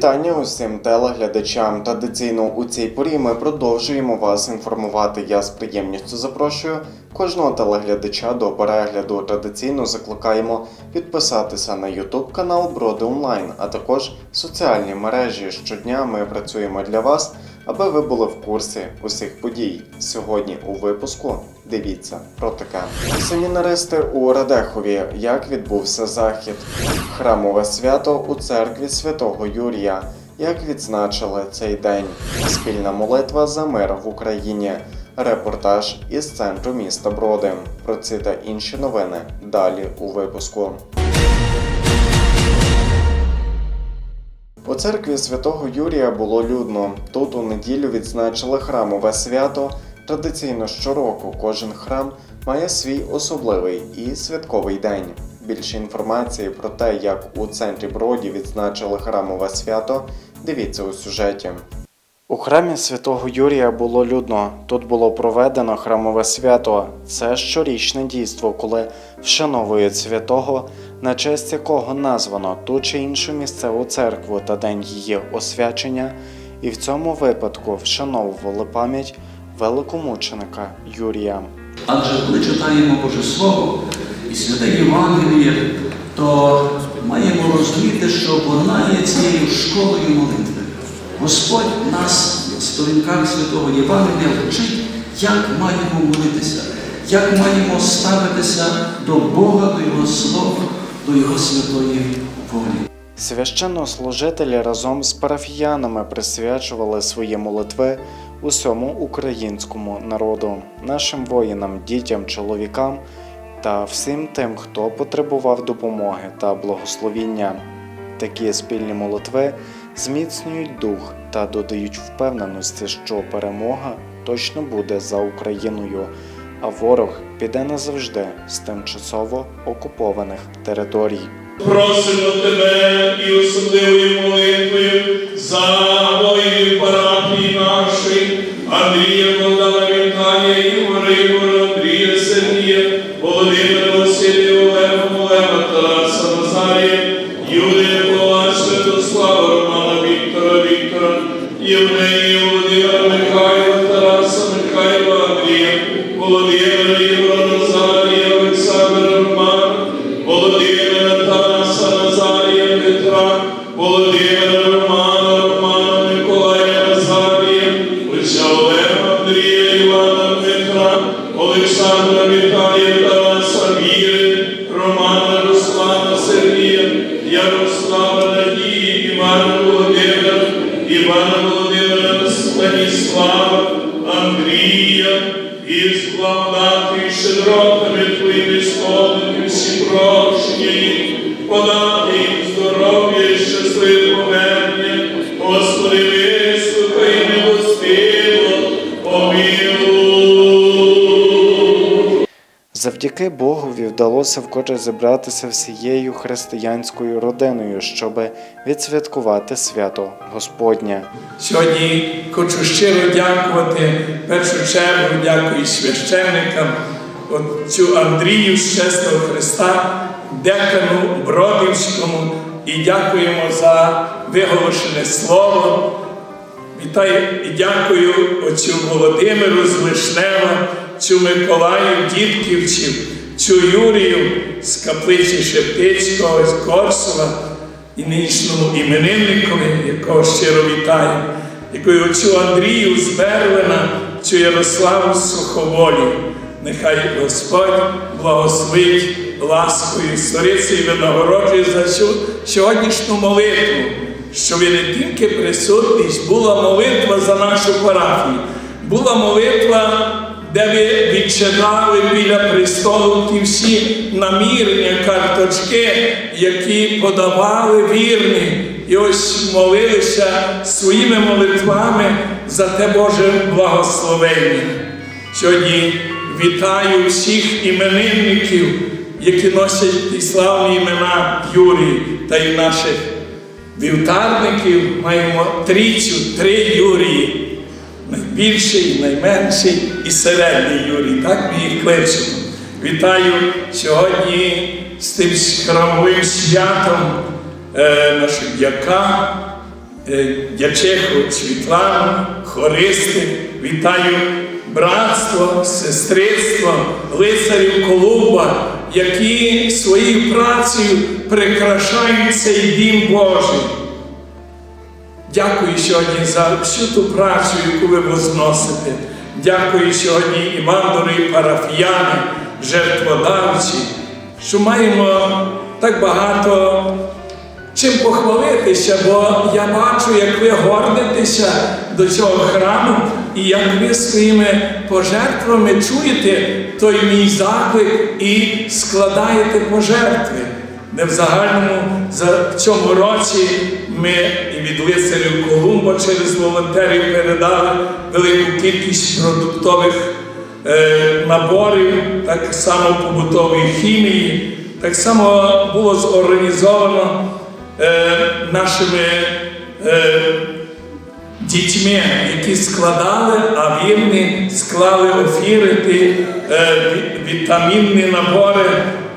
Вітання усім телеглядачам. Традиційно у цій порі ми продовжуємо вас інформувати. Я з приємністю запрошую кожного телеглядача до перегляду. Традиційно закликаємо підписатися на YouTube канал Броди Онлайн, а також соціальні мережі. Щодня ми працюємо для вас, аби ви були в курсі усіх подій. Сьогодні у випуску дивіться про таке. Семінаристи у Радехові. Як відбувся захід? Храмове свято у церкві святого Юрія. Як відзначили цей день? Спільна молитва за мир в Україні. Репортаж із центру міста Броди. Про ці та інші новини далі у випуску. У церкві святого Юрія було людно. Тут у неділю відзначили храмове свято. Традиційно щороку кожен храм має свій особливий і святковий день. Більше інформації про те, як у центрі Броді відзначили храмове свято, дивіться у сюжеті. У храмі святого Юрія було людно. Тут було проведено храмове свято. Це щорічне дійство, коли вшановують святого, на честь якого названо ту чи іншу місцеву церкву та день її освячення, і в цьому випадку вшановували пам'ять великомученика Юрія. Адже коли читаємо Боже Слово і святе Євангеліє, то маємо розуміти, що вона є цією школою молитви. Господь нас в сторінках святого Євангелія вчить, як маємо молитися, як маємо ставитися до Бога, до Його Слова, до Його святої волі. Священнослужителі разом з парафіянами присвячували свої молитви усьому українському народу, нашим воїнам, дітям, чоловікам та всім тим, хто потребував допомоги та благословіння. Такі спільні молитви зміцнюють дух та додають впевненості, що перемога точно буде за Україною, а ворог піде назавжди з тимчасово окупованих територій. Просимо тебе і особливою молитвою за воїнів парафії нашої, Андрія Богдана Віталія, Ігоря Ігора, Андрія Сергія, Володимира Василія, Олега Олега, Тараса Назарія, Із і складати твоїми Завдяки Богові вдалося вкотре зібратися всією християнською родиною, щоб відсвяткувати свято Господнє. Сьогодні хочу щиро дякувати першу чергу, дякую священникам, отцю Андрію з Чесного Христа, декану Бродівському і дякуємо за виголошене слово. Вітаю і дякую отцю Володимиру з Вишнева, цю Миколаю Дідківців, цю Юрію з каплиці Шептицького, з Корсова і нинішньому іменинникові, якого щиро вітаю, дякую отцю Андрію з Бервина, цю Ярославу Суховолі. Нехай Господь благословить ласкою сториці і винагороджує за цю сьогоднішню молитву, що ви не тільки присутність, була молитва за нашу парафію, була молитва, де ви відчитали біля престолу ті всі намірення, карточки, які подавали вірні. І ось молилися своїми молитвами за те Боже благословення. Сьогодні вітаю всіх іменинників, які носять ті славні імена Юрії та й наших вівтарників. Маємо трійцю, три Юрії. Найбільший, найменший і середній Юрій. Так ми їх кличемо. Вітаю сьогодні з тим храмовим святом е, нашого дяка, е, дячиху Світлану, хористи. Вітаю братство, сестринство, лицарів Колумба, які своєю працею прикрашають цей дім Божий. Дякую сьогодні за всю ту працю, яку ви возносите. Дякую сьогодні і вам, дорогі парафіяни, жертводавці, що маємо так багато чим похвалитися, бо я бачу, як ви гордитеся до цього храму, і як ви своїми пожертвами чуєте той мій заклик і складаєте пожертви. Де в загальному за цьому році ми і від лицарів Колумба через волонтерів передали велику кількість продуктових е, наборів, так само побутової хімії. Так само було зорганізовано е, нашими е, дітьми, які складали, а вірні склали офіри, е, вітамінні набори,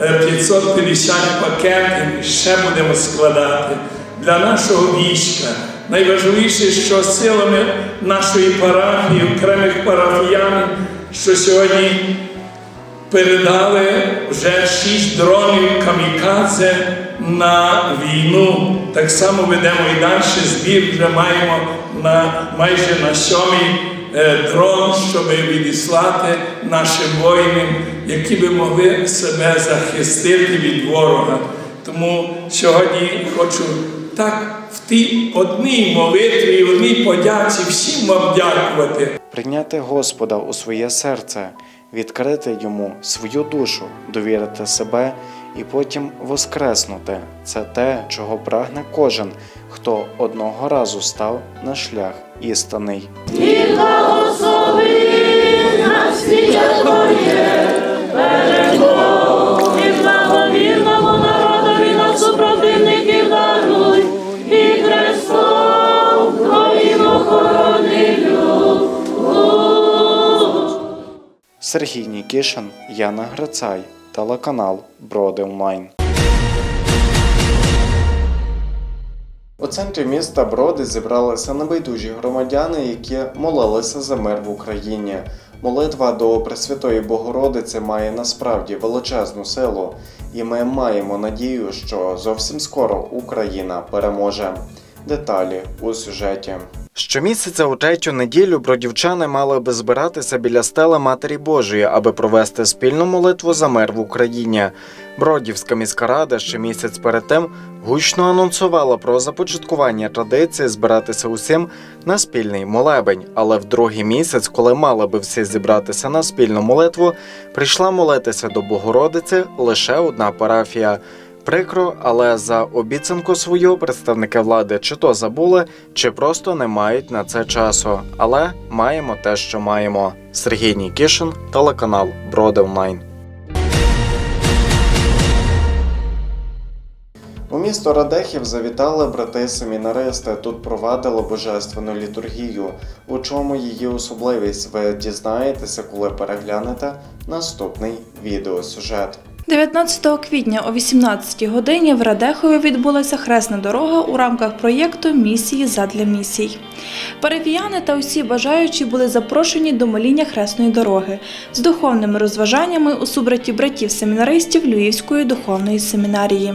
550 пакетів, ще будемо складати для нашого війська. Найважливіше, що силами нашої парафії, окремих парафіянів, що сьогодні передали вже шість дронів камікадзе на війну. Так само ведемо і далі збір. Вже маємо на майже на сьомий е, дрон, щоб відіслати нашим воїнам, які би могли себе захистити від ворога. Тому сьогодні хочу так в тій одній молитві, одній подяці всім вам дякувати. Прийняти Господа у своє серце, відкрити йому свою душу, довірити себе і потім воскреснути. Це те, чого прагне кожен, хто одного разу став на шлях істинний. І благовірному народові на супротивників даруй, і Христом Твоїм охоронителю. Сергій Нікішин, Яна Грицай, телеканал Броди Онлайн. У центрі міста Броди зібралися небайдужі громадяни, які молилися за мир в Україні. Молитва до Пресвятої Богородиці має насправді величезну силу, і ми маємо надію, що зовсім скоро Україна переможе. Деталі у сюжеті. Щомісяця у третю неділю бродівчани мали би збиратися біля стели Матері Божої, аби провести спільну молитву за мир в Україні. Бродівська міська рада ще місяць перед тим гучно анонсувала про започаткування традиції збиратися усім на спільний молебень. Але в другий місяць, коли мали би всі зібратися на спільну молитву, прийшла молитися до Богородиці лише одна парафія. Прикро, але за обіцянку свою представники влади чи то забули, чи просто не мають на це часу. Але маємо те, що маємо. Сергій Нікішин, телеканал Броди Онлайн. У місто Радехів завітали брати-семінаристи. Тут провадили божественну літургію. У чому її особливість ви дізнаєтеся, коли переглянете наступний відеосюжет. 19 квітня о 18 годині в Радехові відбулася хресна дорога у рамках проєкту Місії задля місій. Парафіяни та усі бажаючі були запрошені до моління хресної дороги з духовними розважаннями у субраті братів семінаристів Львівської духовної семінарії.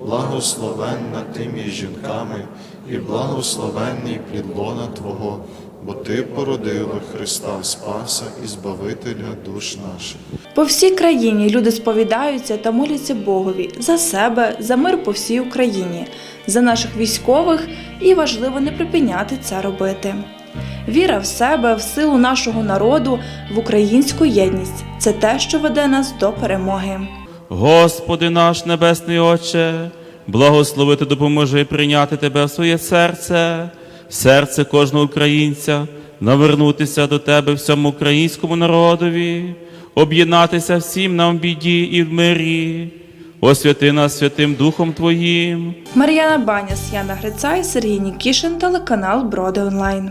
благословенна ти між жінками, і благословенний плідлона Твого, бо Ти породила Христа Спаса і Збавителя душ наших. По всій країні люди сповідаються та моляться Богові за себе, за мир по всій Україні, за наших військових і важливо не припиняти це робити. Віра в себе, в силу нашого народу, в українську єдність це те, що веде нас до перемоги. Господи наш Небесний Отче, благослови та допоможи прийняти Тебе в своє серце, в серце кожного українця, навернутися до Тебе всьому українському народові, об'єднатися всім нам в біді і в мирі. Освяти нас Святим Духом Твоїм. Мар'яна Баняс, Яна Грицай, Сергій Нікішин, телеканал Броди Онлайн.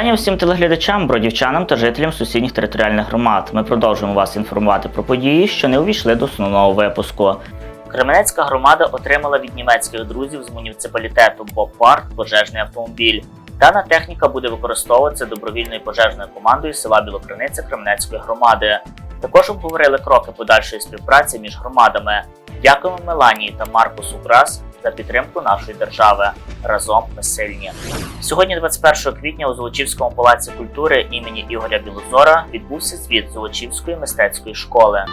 Вітання всім телеглядачам, бродівчанам та жителям сусідніх територіальних громад. Ми продовжуємо вас інформувати про події, що не увійшли до основного випуску. Кременецька громада отримала від німецьких друзів з муніципалітету Бопарт пожежний автомобіль. Дана техніка буде використовуватися добровільною пожежною командою села Білокриниця Кременецької громади. Також обговорили кроки подальшої співпраці між громадами. Дякуємо Меланії та Маркусу Грас за підтримку нашої держави. Разом ми сильні. Сьогодні, 21 квітня, у Золочівському палаці культури імені Ігоря Білозора відбувся звіт Золочівської мистецької школи.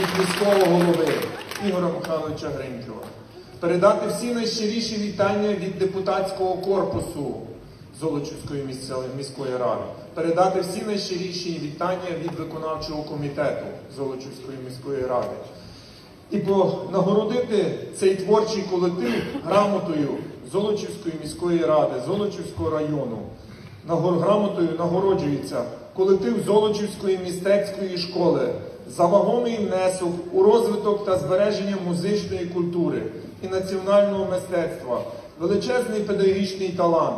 Від міського голови Ігоря Михайловича Гринькова. Передати всі найщиріші вітання від депутатського корпусу Золочівської міської ради. Передати всі найщиріші вітання від виконавчого комітету Золочівської міської ради. І нагородити цей творчий колектив грамотою Золочівської міської ради, Золочівського району. Грамотою нагороджується колектив Золочівської містецької школи за вагомий внесок у розвиток та збереження музичної культури і національного мистецтва, величезний педагогічний талант,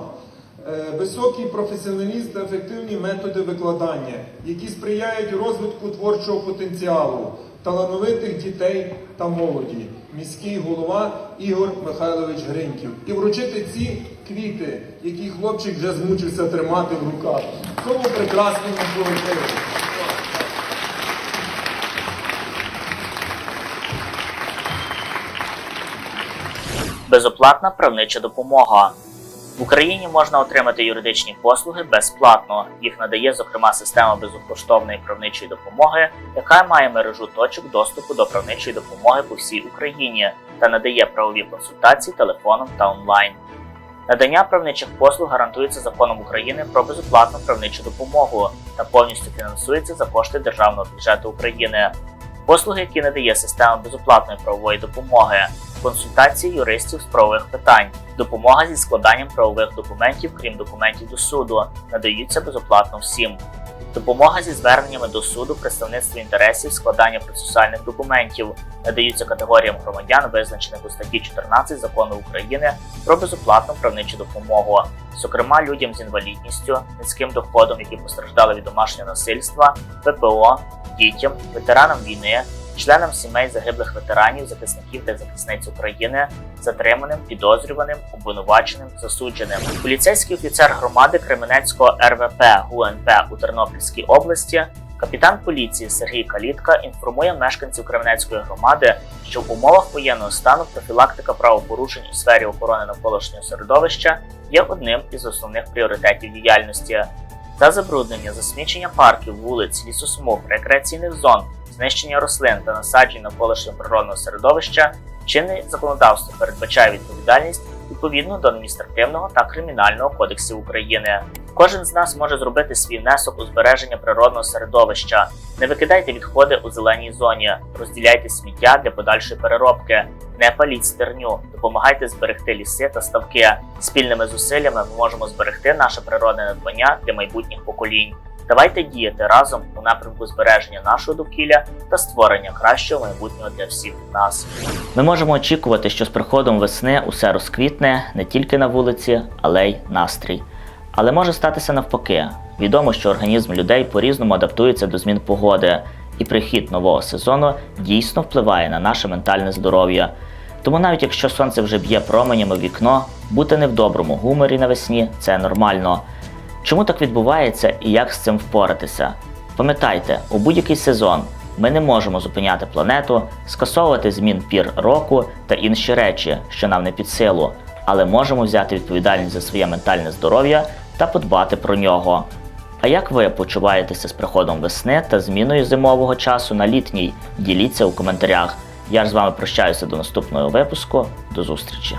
е, високий професіоналізм та ефективні методи викладання, які сприяють розвитку творчого потенціалу, талановитих дітей та молоді. Міський голова Ігор Михайлович Гриньків. І вручити ці квіти, які хлопчик вже змучився тримати в руках. Цьому прекрасному колективу. Безоплатна правнича допомога. В Україні можна отримати юридичні послуги безплатно. Їх надає, зокрема, система безкоштовної правничої допомоги, яка має мережу точок доступу до правничої допомоги по всій Україні та надає правові консультації телефоном та онлайн. Надання правничих послуг гарантується законом України про безоплатну правничу допомогу та повністю фінансується за кошти державного бюджету України. Послуги, які надає система безоплатної правової допомоги, консультації юристів з правових питань, допомога зі складанням правових документів, крім документів до суду, надаються безоплатно всім. Допомога зі зверненнями до суду, представництво інтересів, складання процесуальних документів надаються категоріям громадян, визначених у статті 14 закону України про безоплатну правничу допомогу, зокрема людям з інвалідністю, низьким доходом, які постраждали від домашнього насильства, ППО, дітям, ветеранам війни, членам сімей загиблих ветеранів, захисників та захисниць України, затриманим, підозрюваним, обвинуваченим, засудженим. Поліцейський офіцер громади Кременецького РВП ГУНП у Тернопільській області. Капітан поліції Сергій Калітка інформує мешканців Кременецької громади, що в умовах воєнного стану профілактика правопорушень у сфері охорони навколишнього середовища є одним із основних пріоритетів діяльності. За забруднення, засмічення парків, вулиць, лісосмуг, рекреаційних зон, знищення рослин та насаджень навколишнього природного середовища, чинне законодавство передбачає відповідальність відповідно до адміністративного та кримінального кодексів України. Кожен з нас може зробити свій внесок у збереження природного середовища. Не викидайте відходи у зеленій зоні, розділяйте сміття для подальшої переробки, не паліть стерню, допомагайте зберегти ліси та ставки. Спільними зусиллями ми можемо зберегти наше природне надбання для майбутніх поколінь. Давайте діяти разом у напрямку збереження нашого довкілля та створення кращого майбутнього для всіх нас. Ми можемо очікувати, що з приходом весни усе розквітне не тільки на вулиці, але й настрій. Але може статися навпаки. Відомо, що організм людей по-різному адаптується до змін погоди, і прихід нового сезону дійсно впливає на наше ментальне здоров'я. Тому навіть якщо сонце вже б'є променями в вікно, бути не в доброму гуморі навесні це нормально. Чому так відбувається і як з цим впоратися? Пам'ятайте, у будь-який сезон ми не можемо зупиняти планету, скасовувати змін пір року та інші речі, що нам не під силу, але можемо взяти відповідальність за своє ментальне здоров'я та подбати про нього. А як ви почуваєтеся з приходом весни та зміною зимового часу на літній? Діліться у коментарях. Я ж з вами прощаюся до наступного випуску. До зустрічі!